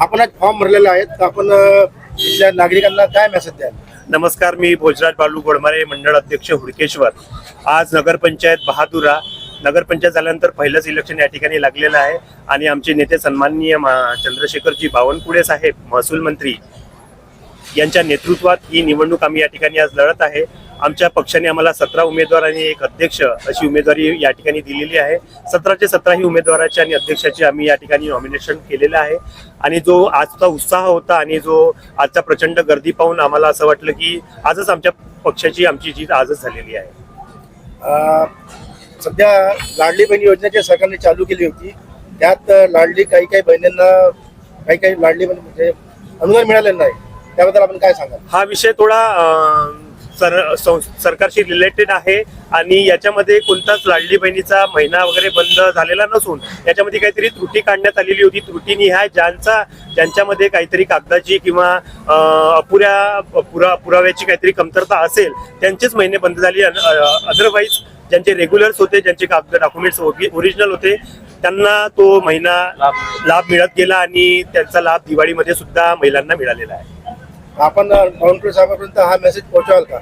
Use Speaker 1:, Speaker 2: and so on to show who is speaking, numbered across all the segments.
Speaker 1: आपण आज फॉर्म भरलेला आहे तर आपण इथल्या नागरिकांना काय मेसेज द्याल?
Speaker 2: नमस्कार मी भोजराज बालू गोडमारे मंडळ अध्यक्ष हुडकेश्वर. आज नगरपंचायत बहादुरा नगरपंचायत झाल्यानंतर पहिलंच इलेक्शन या ठिकाणी लागलेलं आहे. आणि आमचे नेते सन्माननीय चंद्रशेखरजी बावनकुळे साहेब महसूल मंत्री यांच्या नेतृत्वात ही निवडणूक आम्ही या ठिकाणी आज लढत आहे. आमच्या पक्षाने आम्हाला सतरा उमेदवार आणि एक अध्यक्ष अशी उमेदवारी या ठिकाणी दिलेली आहे. सतराचे सतराही उमेदवाराचे आणि अध्यक्षाचे आम्ही या ठिकाणी नॉमिनेशन केलेलं आहे. आणि जो आजचा उत्साह होता आणि जो आजचा प्रचंड गर्दी पाहून आम्हाला असं वाटलं की आजच आमच्या पक्षाची आमची जीत आजच झालेली आहे.
Speaker 1: सध्या लाडली बहीण योजना जी सरकारने चालू केली होती. त्यात लाडली काही काही बहिणींना काही काही लाडली बहीण म्हणजे अनुदान मिळालेलं नाही. त्याबद्दल आपण काय सांगाल?
Speaker 2: हा विषय थोडा सर सं- सरकारशी रिलेटेड आहे आणि याच्यामध्ये कोणताच लाडली बहिणीचा महिना वगैरे बंद झालेला नसून याच्यामध्ये काहीतरी त्रुटी काढण्यात आलेली होती. त्रुटी निहाय ज्यांचा ज्यांच्यामध्ये काहीतरी कागदाची किंवा अपुऱ्या पुरा पुराव्याची काहीतरी कमतरता असेल त्यांचेच महिने बंद झाले. अदरवाईज ज्यांचे रेग्युलर्स होते ज्यांचे कागद डॉक्युमेंट्स ओरिजिनल होते त्यांना तो महिना लाभ मिळत गेला आणि त्यांचा लाभ दिवाळीमध्ये सुद्धा महिलांना मिळालेला आहे.
Speaker 1: आपण बावनकुळे साहेबांपर्यंत हा मेसेज पोहोचवाल का?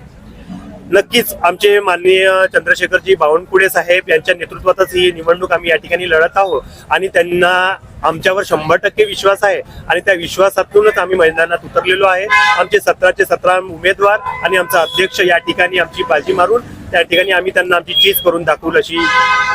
Speaker 2: नक्कीच. आमचे माननीय चंद्रशेखरजी बावनकुळे साहेब यांच्या नेतृत्वातच ही निवडणूक आम्ही या ठिकाणी लढत आहोत. आणि त्यांना आमच्यावर शंभर टक्के विश्वास आहे. आणि त्या विश्वासातूनच आम्ही मैदानात उतरलेलो आहे. आमचे सतराचे सतरा उमेदवार आणि आमचा अध्यक्ष या ठिकाणी आमची बाजी मारून त्या ठिकाणी आम्ही त्यांना आमची चीज करून दाखवू अशी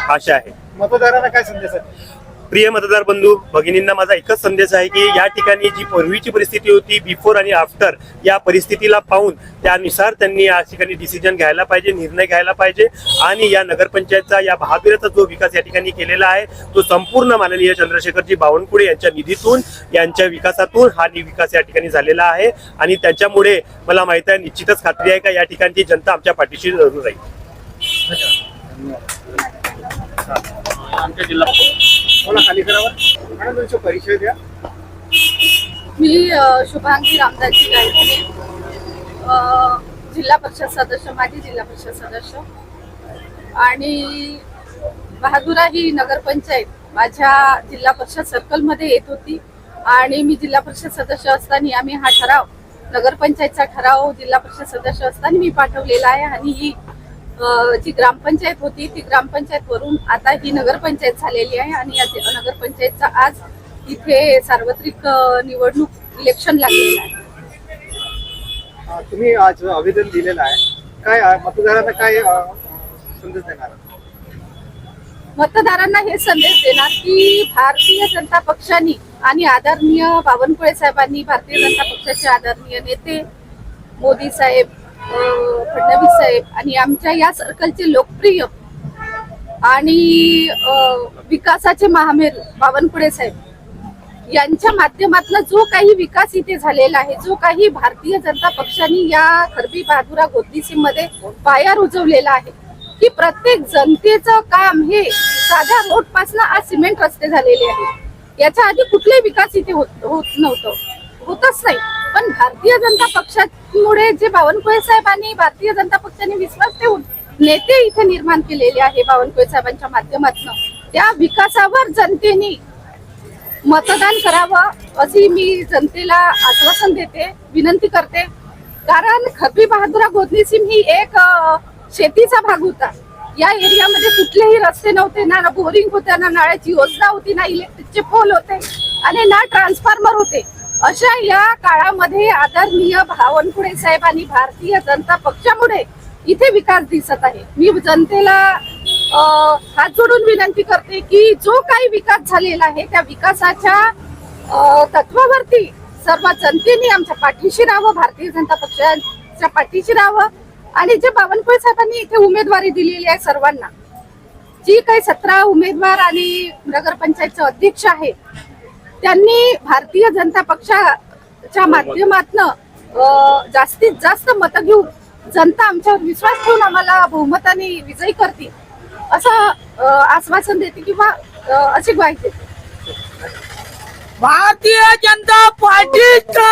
Speaker 2: आशा आहे.
Speaker 1: मतदारांना काय संदेश आहे?
Speaker 2: प्रिय मतदार बंधू भगिनींना माझा एकच संदेश आहे की या ठिकाणी जी पूर्वीची परिस्थिती होती बिफोर आणि आफ्टर या परिस्थितीला पाहून त्यानुसार त्यांनी या ठिकाणी डिसिजन घ्यायला पाहिजे निर्णय घ्यायला पाहिजे आणि या नगरपंचायतचा या बहादुराचा जो विकास या ठिकाणी केलेला आहे तो संपूर्ण माननीय चंद्रशेखरजी बावनकुळे यांच्या निधीतून यांच्या विकासातून हा विकास या ठिकाणी झालेला आहे आणि त्याच्यामुळे मला माहीत आहे निश्चितच खात्री आहे का या ठिकाणची जनता आमच्या पाठीशी जरूर राहील
Speaker 3: आमच्या जिल्हा.
Speaker 1: मला खाली करावर मॅडम तुमचा परिचय द्या.
Speaker 4: मी शुभांगी रामदासजी गायत्री जिल्हा परिषद सदस्य माजी जिल्हा परिषद सदस्य. आणि बहादुरा ही नगरपंचायत माझ्या जिल्हा परिषद सर्कलमध्ये येत होती. आणि मी जिल्हा परिषद सदस्य असताना आम्ही हा ठराव नगरपंचायतचा ठराव जिल्हा परिषद सदस्य असताना मी पाठवलेला आहे आणि ही जी ग्रामपंचायत होती ती ग्रामपंचायत वरून आता ही नगरपंचायत झालेली आहे आणि या नगरपंचायतचा आज इथे सार्वत्रिक निवडणूक इलेक्शन लागलेलं आहे.
Speaker 1: तुम्ही आज आवेदन दिलेलं आहे. काय मतदारांना काय संदेश देणार
Speaker 4: मतदारांना हे संदेश देणार की भारतीय जनता पक्षाने आणि आदरणीय बावनकुळे साहेबांनी भारतीय जनता पक्षाचे आदरणीय नेते मोदी साहेब फडणवीस साहेब आणि आमच्या या सर्कलचे लोकप्रिय आणि विकासाचे महामेर बावनकुळे साहेब यांच्या माध्यमातला जो काही विकास इथे झालेला आहे जो काही भारतीय जनता पक्षाने या खरबी बहादुरा गोदनीसी मध्ये पाया रुजवलेला आहे की प्रत्येक जनतेचं काम हे साध्या रोड पासन आज सिमेंट रस्ते झालेले आहेत. याच्या आधी कुठलाही विकास इथे होत होत नव्हतं. होतच नाही. पण भारतीय जनता पक्षात मुळे जे बावनकुळे साहेबांनी भारतीय जनता पक्षाने विश्वास ठेवून नेते इथे निर्माण केलेले आहे बावनकुळे साहेबांच्या माध्यमातून त्या विकासावर जनतेने मतदान करावं अशी मी जनतेला आश्वासन देते विनंती करते. कारण खपी बहादुरा गोदनी सिम ही एक शेतीचा भाग होता. या एरियामध्ये कुठलेही रस्ते नव्हते ना बोरिंग होत्या ना नाळ्याची योजना होती ना इलेक्ट्रिकचे पोल होते आणि ना ट्रान्सफॉर्मर होते. अशा या काळामध्ये आदरणीय बावनकुळे साहेब आणि भारतीय जनता पक्षामुळे इथे विकास दिसत आहे. मी जनतेला हात जोडून विनंती करते की जो काही विकास झालेला आहे त्या विकासाच्या तत्वावरती सर्व जनतेने आमच्या पाठीशी राहावं भारतीय जनता पक्षाच्या पाठीशी राहावं. आणि जे बावनकुळे साहेबांनी इथे उमेदवारी दिलेली आहे सर्वांना जी काही सतरा उमेदवार आणि नगरपंचायतचे अध्यक्ष आहेत त्यांनी भारतीय जनता पक्षाच्या माध्यमातनं जास्तीत जास्त मतं घेऊन जनता आमच्यावर विश्वास ठेवून आम्हाला बहुमताने विजयी करतील असं आश्वासन देते किंवा अशी ग्वाही देते.
Speaker 3: भारतीय जनता पार्टीचा!